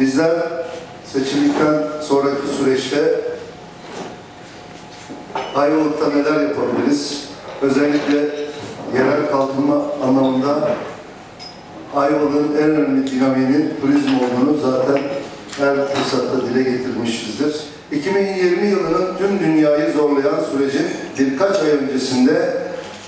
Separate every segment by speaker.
Speaker 1: Bizler seçildikten sonraki süreçte Ayvalık'ta neler yapabiliriz? Özellikle yerel kalkınma anlamında Ayvalık'ın en önemli dinamiğinin turizm olduğunu zaten her fırsatta dile getirmişizdir. 2020 yılının tüm dünyayı zorlayan sürecin birkaç ay öncesinde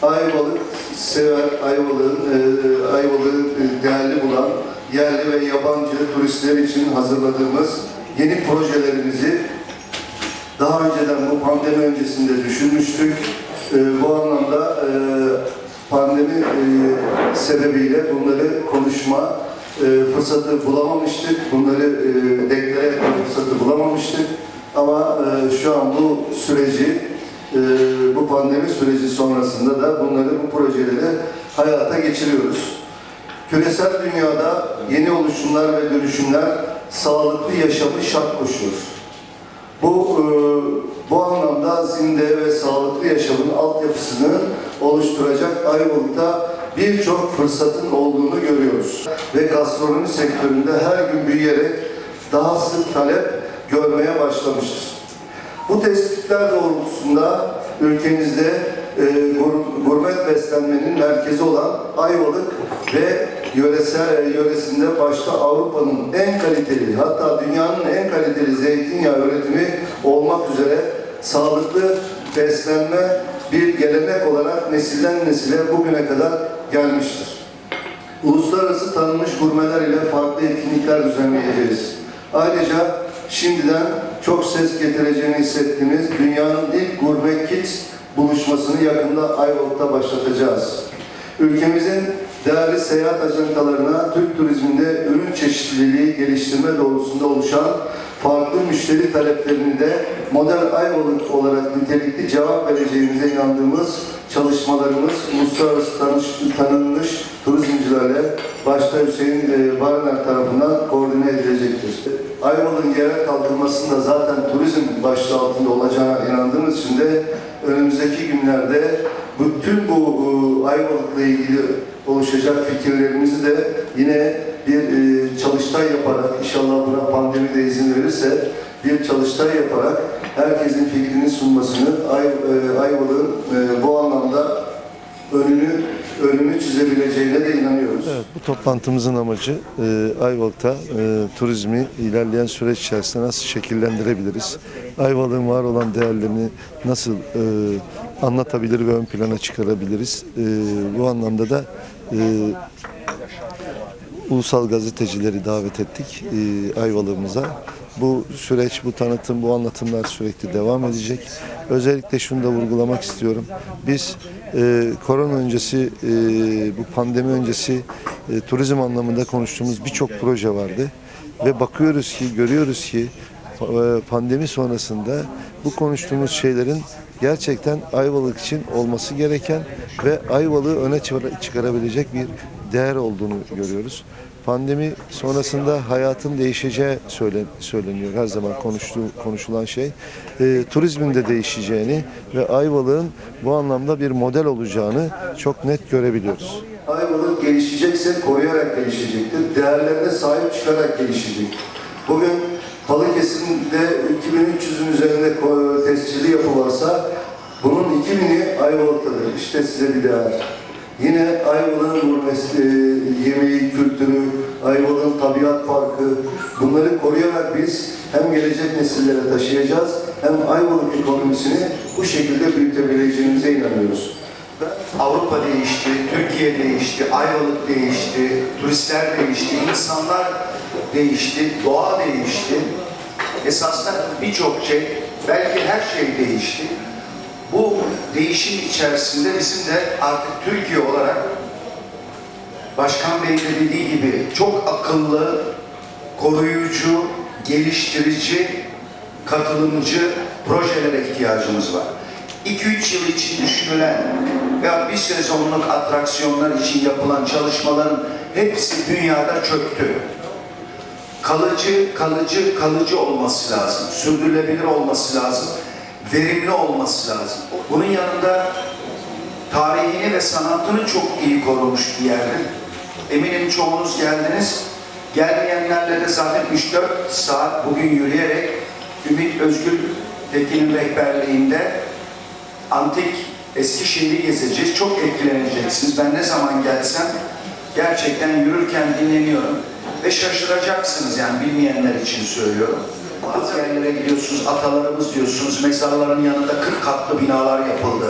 Speaker 1: Ayvalık sever, Ayvalık'ın e, Ayvalık'ı değerli bulan yerli ve yabancı turistler için hazırladığımız yeni projelerimizi daha önceden bu pandemi öncesinde düşünmüştük. Ee, bu anlamda e, pandemi e, sebebiyle bunları konuşma e, fırsatı bulamamıştık. Bunları e, deklare fırsatı bulamamıştık. Ama e, şu an bu süreci, e, bu pandemi süreci sonrasında da bunları, bu projeleri hayata geçiriyoruz. Küresel dünyada yeni oluşumlar ve dönüşümler sağlıklı yaşamı şart koşuyor. Bu e, bu anlamda zinde ve sağlıklı yaşamın altyapısını oluşturacak Ayvalık'ta birçok fırsatın olduğunu görüyoruz. Ve gastronomi sektöründe her gün büyüyerek daha sık talep görmeye başlamışız. Bu tespitler doğrultusunda ülkemizde e, gur- gurmet beslenmenin merkezi olan Ayvalık ve yöresel yöresinde başta Avrupa'nın en kaliteli hatta dünyanın en kaliteli zeytinyağı üretimi olmak üzere sağlıklı beslenme bir gelenek olarak nesilden nesile bugüne kadar gelmiştir. Uluslararası tanınmış gurmeler ile farklı etkinlikler düzenleyeceğiz. Ayrıca şimdiden çok ses getireceğini hissettiğimiz dünyanın ilk gurme kids buluşmasını yakında Ayvalık'ta başlatacağız. Ülkemizin değerli seyahat ajantalarına Türk turizminde ürün çeşitliliği geliştirme doğrultusunda oluşan farklı müşteri taleplerini de model Ayvalık olarak nitelikli cevap vereceğimize inandığımız çalışmalarımız uluslararası tanış, tanınmış turizmcilerle başta Hüseyin e, Barıner tarafından koordine edilecektir. Ayvalık'ın yerel kalkınmasında zaten turizm başlığı altında olacağına inandığımız için de önümüzdeki günlerde bütün bu e, Ayvalık'la ilgili oluşacak fikirlerimizi de yine bir e, çalıştay yaparak inşallah buna pandemi de izin verirse bir çalıştay yaparak herkesin fikrini sunmasını Ay, e, Ayvalık'ın e, bu anlamda önünü önünü çizebileceğine de inanıyoruz.
Speaker 2: Evet, bu toplantımızın amacı e, Ayvalık'ta e, turizmi ilerleyen süreç içerisinde nasıl şekillendirebiliriz? Ayvalık'ın var olan değerlerini nasıl e, anlatabilir ve ön plana çıkarabiliriz? E, bu anlamda da e, ulusal gazetecileri davet ettik e, Ayvalık'ımıza. Bu süreç, bu tanıtım, bu anlatımlar sürekli devam edecek. Özellikle şunu da vurgulamak istiyorum. Biz e, korona öncesi, e, bu pandemi öncesi e, turizm anlamında konuştuğumuz birçok proje vardı. Ve bakıyoruz ki, görüyoruz ki pandemi sonrasında bu konuştuğumuz şeylerin gerçekten Ayvalık için olması gereken ve Ayvalık'ı öne çıkara- çıkarabilecek bir değer olduğunu görüyoruz. Pandemi sonrasında hayatın değişeceği söyle, söyleniyor. Her zaman konuştuğu, konuşulan şey. E, turizmin de değişeceğini ve Ayvalık'ın bu anlamda bir model olacağını çok net görebiliyoruz.
Speaker 1: Ayvalık gelişecekse koruyarak gelişecektir. Değerlerine sahip çıkarak gelişecek. Bugün Balıkesir'de 2300'ün üzerinde tescilli yapı varsa bunun 2000'i Ayvalık'tadır. İşte size bir değer. Yine Ayvalık'ın gurmesi, e, yemeği, kültürü, Ayvalık'ın tabiat parkı bunları koruyarak biz hem gelecek nesillere taşıyacağız hem Ayvalık ekonomisini bu şekilde büyütebileceğimize inanıyoruz.
Speaker 3: Avrupa değişti, Türkiye değişti, Ayvalık değişti, turistler değişti, insanlar değişti, doğa değişti. Esasında birçok şey, belki her şey değişti. Bu değişim içerisinde bizim de artık Türkiye olarak Başkan Bey de dediği gibi çok akıllı, koruyucu, geliştirici, katılımcı projelere ihtiyacımız var. 2-3 yıl için düşünülen veya bir sezonluk atraksiyonlar için yapılan çalışmaların hepsi dünyada çöktü. Kalıcı, kalıcı, kalıcı olması lazım. Sürdürülebilir olması lazım. Verimli olması lazım. Bunun yanında tarihini ve sanatını çok iyi korumuş bir yerde. Eminim çoğunuz geldiniz. Gelmeyenlerle de zaten 3-4 saat bugün yürüyerek Ümit Özgül Tekin'in rehberliğinde antik Eskişehir'i gezeceğiz. Çok etkileneceksiniz. Ben ne zaman gelsem gerçekten yürürken dinleniyorum. Ve şaşıracaksınız yani bilmeyenler için söylüyorum. Bazı yerlere gidiyorsunuz, atalarımız diyorsunuz, mezarların yanında 40 katlı binalar yapıldı.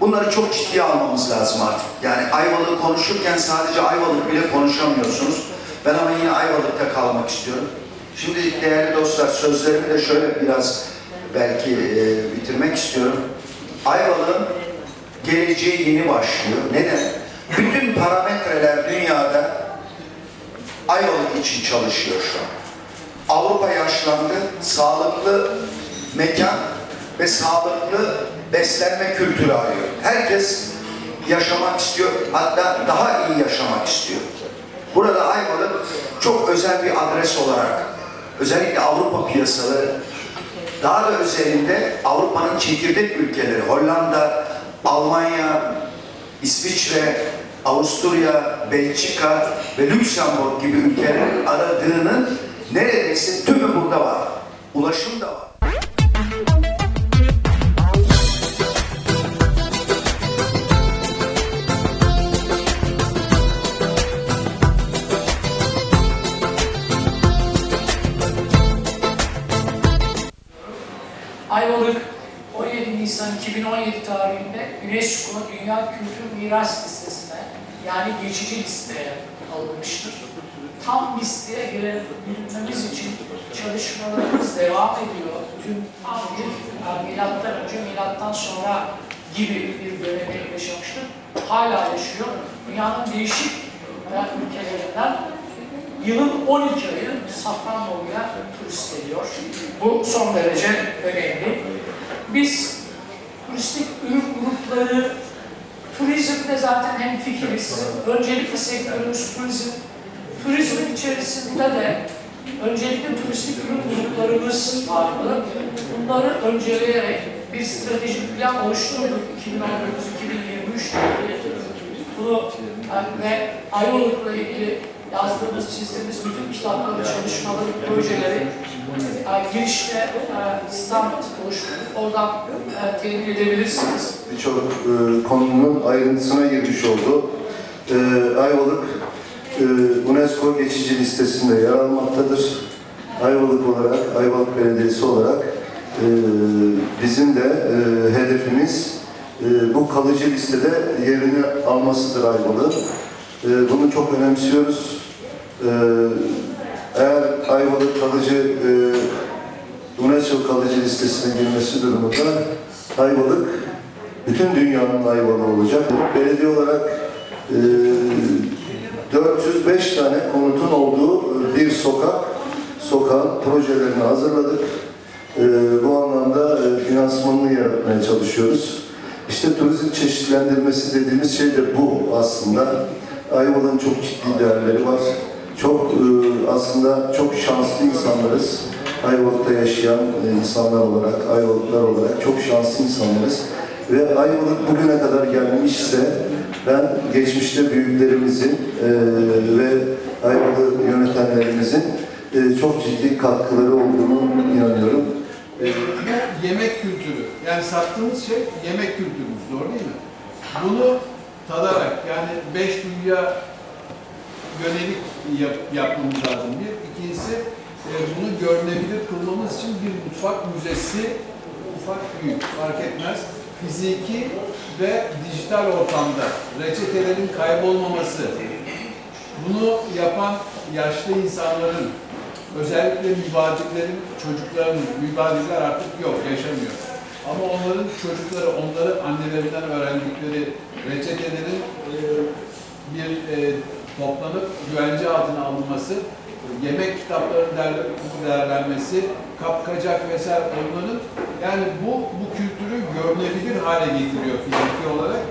Speaker 3: Bunları çok ciddiye almamız lazım artık. Yani Ayvalık'ı konuşurken sadece Ayvalık bile konuşamıyorsunuz. Ben ama yine Ayvalık'ta kalmak istiyorum. Şimdi değerli dostlar sözlerimi de şöyle biraz belki e, bitirmek istiyorum. Ayvalık'ın geleceği yeni başlıyor. Neden? Bütün parametreler dünyada Ayvalık için çalışıyor şu an. Avrupa yaşlandı, sağlıklı mekan ve sağlıklı beslenme kültürü arıyor. Herkes yaşamak istiyor, hatta daha iyi yaşamak istiyor. Burada Ayvalık çok özel bir adres olarak, özellikle Avrupa piyasaları, daha da özelinde Avrupa'nın çekirdek ülkeleri, Hollanda, Almanya, İsviçre, Avusturya, Belçika ve Lüksemburg gibi ülkelerin aradığının neredeyse tümü burada var. Ulaşım da var.
Speaker 4: Ayvalık 17 Nisan 2017 tarihinde UNESCO Dünya Kültür Miras Listesi'ne yani geçici listeye alınmıştır. Tam listeye girebilmemiz için çalışmalarımız devam ediyor. Tüm bir e, milattan önce, milattan sonra gibi bir dönemi yaşamıştır. Hala yaşıyor. Dünyanın değişik ülkelerinden Yılın 12 ayı Safranbolu'ya turist geliyor. Bu son derece önemli. Biz turistik ürün grupları, turizmde zaten hem fikiriz. Öncelikle sektörümüz turizm. Turizmin içerisinde de öncelikle turistik ürün gruplarımız vardı. Bunları önceleyerek bir stratejik plan oluşturduk 2019-2023 bunu e, ve Ayvalık'la ilgili yazdığımız, çizdiğimiz bütün kitapları, çalışmaları, projeleri e, girişte e, stand oluşturduk. Oradan e, temin edebilirsiniz.
Speaker 1: Birçok e, konunun ayrıntısına girmiş oldu. E, Ayvalık e, UNESCO geçici listesinde yer almaktadır. Ayvalık olarak, Ayvalık Belediyesi olarak e, bizim de e, hedefimiz e, bu kalıcı listede yerini almasıdır Ayvalık. E, bunu çok önemsiyoruz. E, eğer Ayvalık kalıcı e, UNESCO kalıcı listesine girmesi durumunda Ayvalık bütün dünyanın Ayvalığı olacak. Belediye olarak e, 405 tane konutun olduğu bir sokak, sokağın projelerini hazırladık. E, bu anlamda e, finansmanını yaratmaya çalışıyoruz. İşte turizm çeşitlendirmesi dediğimiz şey de bu aslında. Ayvalık'ın çok ciddi değerleri var. Çok e, aslında çok şanslı insanlarız. Ayvalık'ta yaşayan e, insanlar olarak, Ayvalıklar olarak çok şanslı insanlarız. Ve Ayvalık bugüne kadar gelmişse ben geçmişte büyüklerimizin e, ve Ayvalık yönetenlerimizin çok ciddi katkıları olduğunu inanıyorum.
Speaker 5: Bu yemek kültürü. Yani sattığımız şey yemek kültürümüz. Doğru değil mi? Bunu tadarak yani beş duyuya yönelik yap, yapmamız lazım. Bir. İkincisi e, bunu görünebilir kılmamız için bir mutfak müzesi ufak büyük fark etmez. Fiziki ve dijital ortamda reçetelerin kaybolmaması, bunu yapan yaşlı insanların, özellikle mübadiklerin çocuklarının, mübadikler artık yok, yaşamıyor. Ama onların çocukları, onları annelerinden öğrendikleri reçetelerin e, bir e, toplanıp güvence altına alınması, yemek kitaplarının değer- değerlenmesi, kapkacak vesaire onların yani bu bu kültürü görünebilir hale getiriyor fiziki olarak.